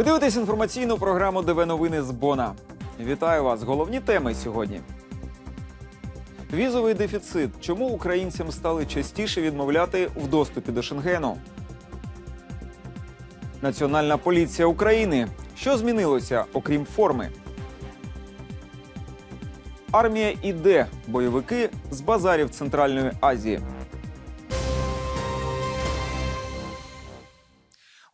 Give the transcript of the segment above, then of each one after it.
Ви дивитесь інформаційну програму ДВ Новини з Бона. Вітаю вас! Головні теми сьогодні. Візовий дефіцит. Чому українцям стали частіше відмовляти в доступі до Шенгену? Національна поліція України. Що змінилося, окрім форми? Армія іде. Бойовики з базарів Центральної Азії.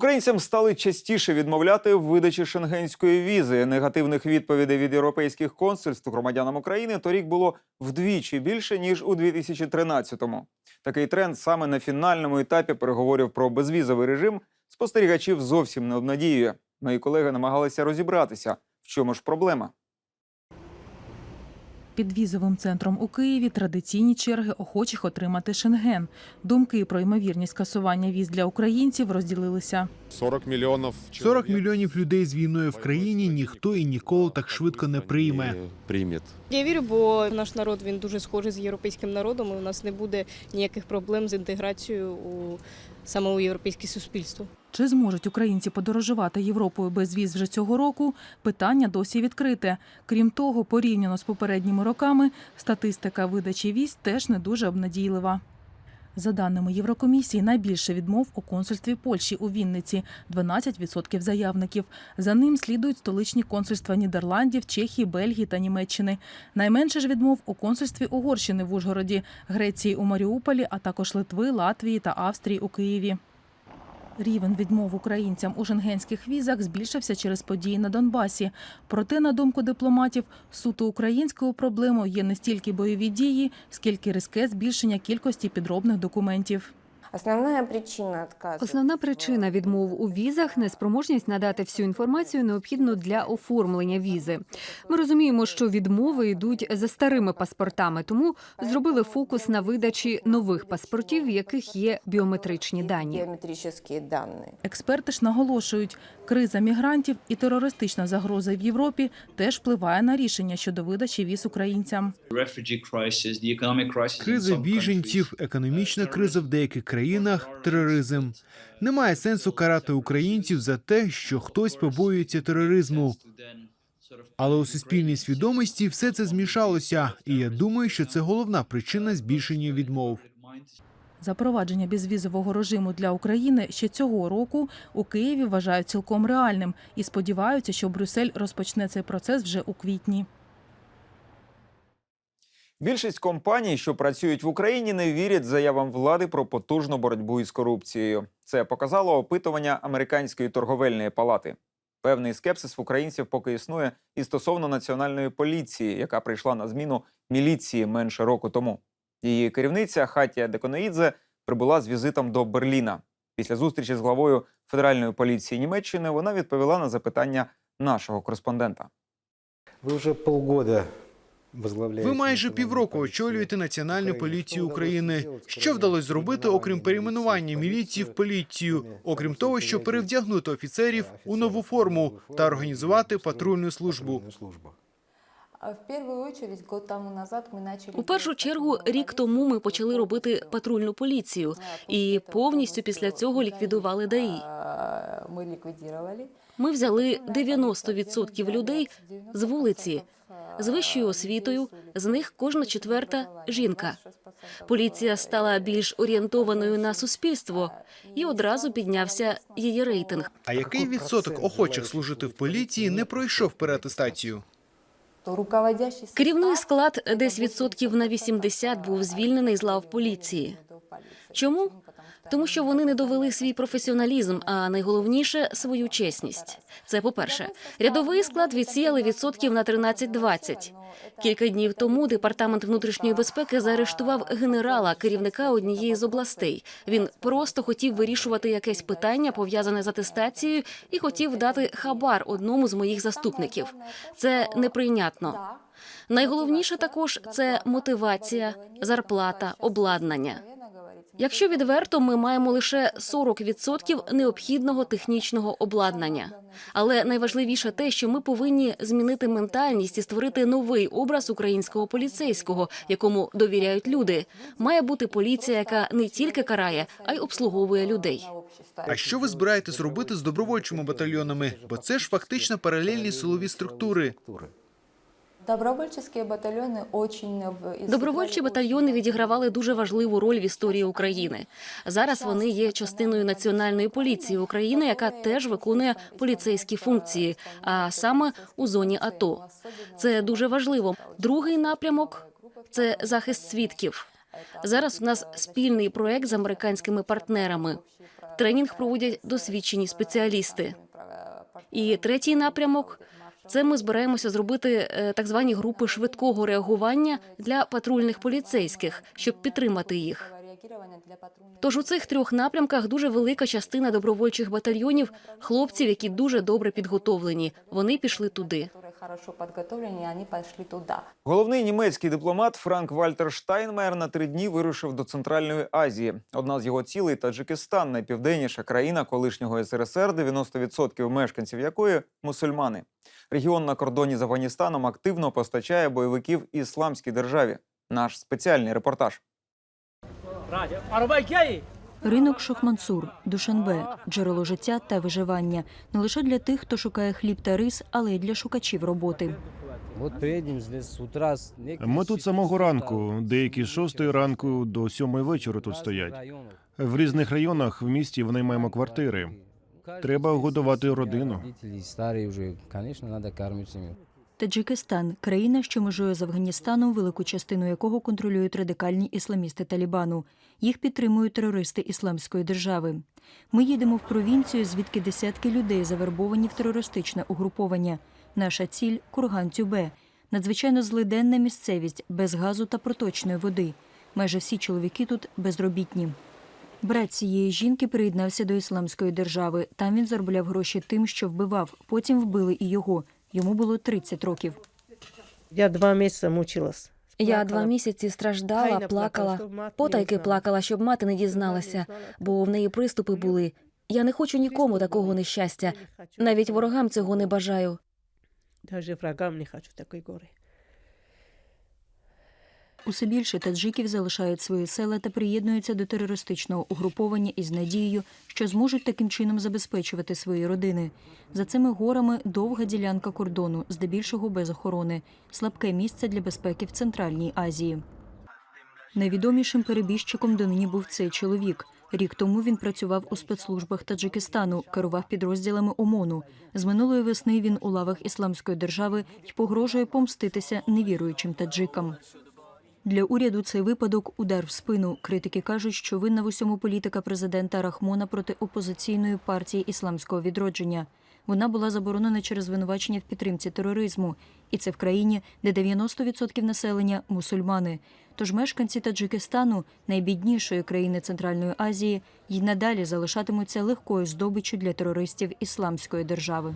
Українцям стали частіше відмовляти в видачі шенгенської візи. Негативних відповідей від європейських консульств громадянам України торік було вдвічі більше ніж у 2013-му. Такий тренд саме на фінальному етапі переговорів про безвізовий режим спостерігачів зовсім не обнадіює. Мої колеги намагалися розібратися, в чому ж проблема. Під візовим центром у Києві традиційні черги охочих отримати шенген. Думки про ймовірність скасування віз для українців розділилися. 40 мільйонів 40 мільйонів людей з війною в країні ніхто і ніколи так швидко не прийме. прийме. Я вірю, бо наш народ він дуже схожий з європейським народом. і У нас не буде ніяких проблем з інтеграцією у саме у європейське суспільство. Чи зможуть українці подорожувати Європою без віз вже цього року? Питання досі відкрите. Крім того, порівняно з попередніми роками, статистика видачі віз теж не дуже обнадійлива. За даними Єврокомісії, найбільше відмов у консульстві Польщі у Вінниці 12% заявників. За ним слідують столичні консульства Нідерландів, Чехії, Бельгії та Німеччини. Найменше ж відмов у консульстві Угорщини в Ужгороді, Греції у Маріуполі, а також Литви, Латвії та Австрії у Києві. Рівень відмов українцям у шенгенських візах збільшився через події на Донбасі. Проте, на думку дипломатів, суто українською проблемою є не стільки бойові дії, скільки різке збільшення кількості підробних документів. Основна причина отказу. Основна причина відмов у візах неспроможність надати всю інформацію необхідну для оформлення візи. Ми розуміємо, що відмови йдуть за старими паспортами, тому зробили фокус на видачі нових паспортів, в яких є біометричні дані. Биометрические данные. Експерти ж наголошують, криза мігрантів і терористична загроза в Європі теж впливає на рішення щодо видачі віз українцям. Криза біженців, економічна криза в деяких країнах, тероризм. Немає сенсу карати українців за те, що хтось побоюється тероризму. Але у суспільній свідомості все це змішалося, і я думаю, що це головна причина збільшення відмов. Запровадження безвізового режиму для України ще цього року у Києві вважають цілком реальним і сподіваються, що Брюссель розпочне цей процес вже у квітні. Більшість компаній, що працюють в Україні, не вірять заявам влади про потужну боротьбу із корупцією. Це показало опитування американської торговельної палати. Певний скепсис в українців поки існує і стосовно національної поліції, яка прийшла на зміну міліції менше року тому. Її керівниця Хатія Деконоїдзе прибула з візитом до Берліна. Після зустрічі з главою федеральної поліції Німеччини вона відповіла на запитання нашого кореспондента. Ви вже полгода. Ви майже півроку очолюєте Національну поліцію України. Що вдалося зробити, окрім перейменування міліції в поліцію, окрім того, що перевдягнути офіцерів у нову форму та організувати патрульну службу? У першу чергу, рік тому ми почали робити патрульну поліцію і повністю після цього ліквідували ДАІ. Ми ліквідували. Ми взяли 90% людей з вулиці з вищою освітою. З них кожна четверта жінка. Поліція стала більш орієнтованою на суспільство, і одразу піднявся її рейтинг. А який відсоток охочих служити в поліції не пройшов переатестацію? Керівний склад десь відсотків на 80 був звільнений з лав поліції. Чому? Тому що вони не довели свій професіоналізм, а найголовніше свою чесність. Це по-перше, рядовий склад відсіяли відсотків на 13-20. Кілька днів тому департамент внутрішньої безпеки заарештував генерала, керівника однієї з областей. Він просто хотів вирішувати якесь питання пов'язане з атестацією і хотів дати хабар одному з моїх заступників. Це неприйнятно. Найголовніше також це мотивація, зарплата, обладнання. Якщо відверто, ми маємо лише 40% необхідного технічного обладнання. Але найважливіше те, що ми повинні змінити ментальність і створити новий образ українського поліцейського, якому довіряють люди. Має бути поліція, яка не тільки карає, а й обслуговує людей. А що ви збираєтесь робити з добровольчими батальйонами? Бо це ж фактично паралельні силові структури. Добровольческие батальоны очень... в- Добровольчі батальйони відігравали дуже важливу роль в історії України. Зараз вони є частиною національної поліції України, яка теж виконує поліцейські функції, а саме у зоні АТО. Це дуже важливо. Другий напрямок це захист свідків. Зараз у нас спільний проект з американськими партнерами. Тренінг проводять досвідчені спеціалісти. І третій напрямок це ми збираємося зробити е, так звані групи швидкого реагування для патрульних поліцейських, щоб підтримати їх. Тож у цих трьох напрямках дуже велика частина добровольчих батальйонів, хлопців, які дуже добре підготовлені. Вони пішли туди. Хорошо подготовлены, и они пошли туда. Головний німецький дипломат Франк Вальтер Штайнмаєр на три дні вирушив до Центральної Азії. Одна з його цілей Таджикистан, найпівденніша країна колишнього СРСР, 90% мешканців якої мусульмани. Регіон на кордоні з Афганістаном активно постачає бойовиків ісламській державі. Наш спеціальний репортаж. Ринок Шохмансур, Душанбе, джерело життя та виживання не лише для тих, хто шукає хліб та рис, але й для шукачів роботи. Ми тут самого ранку, деякі з шостої ранку до сьомої вечора тут стоять. В різних районах в місті вони маємо квартири. Треба годувати родину. Конечно, надо кормить семью. Таджикистан країна, що межує з Афганістаном, велику частину якого контролюють радикальні ісламісти Талібану. Їх підтримують терористи Ісламської держави. Ми їдемо в провінцію, звідки десятки людей завербовані в терористичне угруповання. Наша ціль курган Тюбе. Надзвичайно злиденна місцевість без газу та проточної води. Майже всі чоловіки тут безробітні. Брат цієї жінки приєднався до ісламської держави. Там він заробляв гроші тим, що вбивав. Потім вбили і його. Йому було 30 років. Я два місяці мучилась. Я два місяці страждала, плакала, потайки плакала, щоб мати не дізналася, бо в неї приступи були. Я не хочу нікому такого нещастя. Навіть ворогам цього не бажаю. Навіть врагам не хочу такої горы. Усе більше таджиків залишають свої села та приєднуються до терористичного угруповання із надією, що зможуть таким чином забезпечувати свої родини. За цими горами довга ділянка кордону, здебільшого без охорони, слабке місце для безпеки в Центральній Азії. Найвідомішим перебіжчиком донині був цей чоловік. Рік тому він працював у спецслужбах Таджикистану, керував підрозділами ОМОНу. З минулої весни він у лавах ісламської держави й погрожує помститися невіруючим таджикам. Для уряду цей випадок удар в спину. Критики кажуть, що винна в усьому політика президента Рахмона проти опозиційної партії ісламського відродження. Вона була заборонена через звинувачення в підтримці тероризму, і це в країні, де 90% населення мусульмани. Тож мешканці Таджикистану, найбіднішої країни Центральної Азії, й надалі залишатимуться легкою здобиччю для терористів ісламської держави.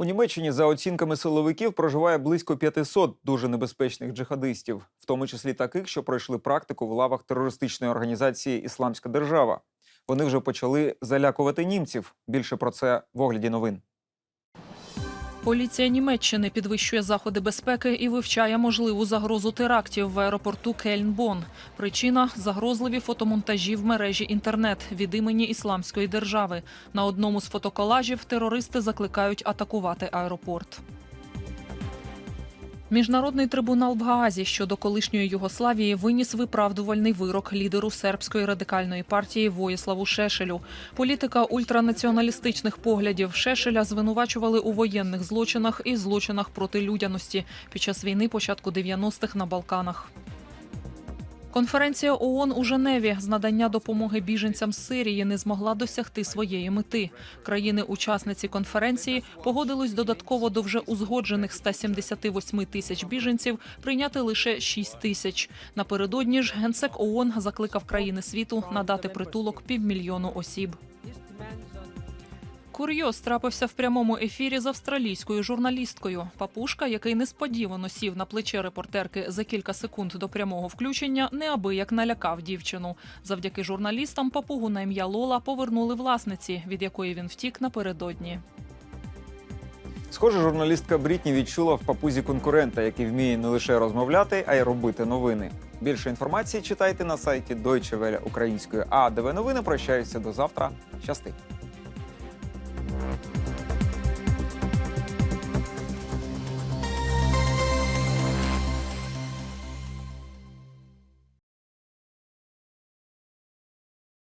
У Німеччині, за оцінками силовиків, проживає близько 500 дуже небезпечних джихадистів, в тому числі таких, що пройшли практику в лавах терористичної організації Ісламська держава. Вони вже почали залякувати німців. Більше про це в огляді новин. Поліція Німеччини підвищує заходи безпеки і вивчає можливу загрозу терактів в аеропорту Кельн-Бон. Причина загрозливі фотомонтажі в мережі інтернет від імені Ісламської держави. На одному з фотоколажів терористи закликають атакувати аеропорт. Міжнародний трибунал в Гаазі щодо колишньої Югославії виніс виправдувальний вирок лідеру сербської радикальної партії Воїславу Шешелю. Політика ультранаціоналістичних поглядів Шешеля звинувачували у воєнних злочинах і злочинах проти людяності під час війни початку 90-х на Балканах. Конференція ООН у Женеві з надання допомоги біженцям з Сирії не змогла досягти своєї мети. Країни-учасниці конференції погодились додатково до вже узгоджених 178 тисяч біженців прийняти лише 6 тисяч. Напередодні ж генсек ООН закликав країни світу надати притулок півмільйону осіб. Курйоз трапився в прямому ефірі з австралійською журналісткою. Папушка, який несподівано сів на плече репортерки за кілька секунд до прямого включення, неабияк налякав дівчину. Завдяки журналістам папугу на ім'я Лола повернули власниці, від якої він втік напередодні. Схоже, журналістка Брітні відчула в папузі конкурента, який вміє не лише розмовляти, а й робити новини. Більше інформації читайте на сайті Deutsche Welle українською. А ДВ новини прощаються до завтра. Щасти.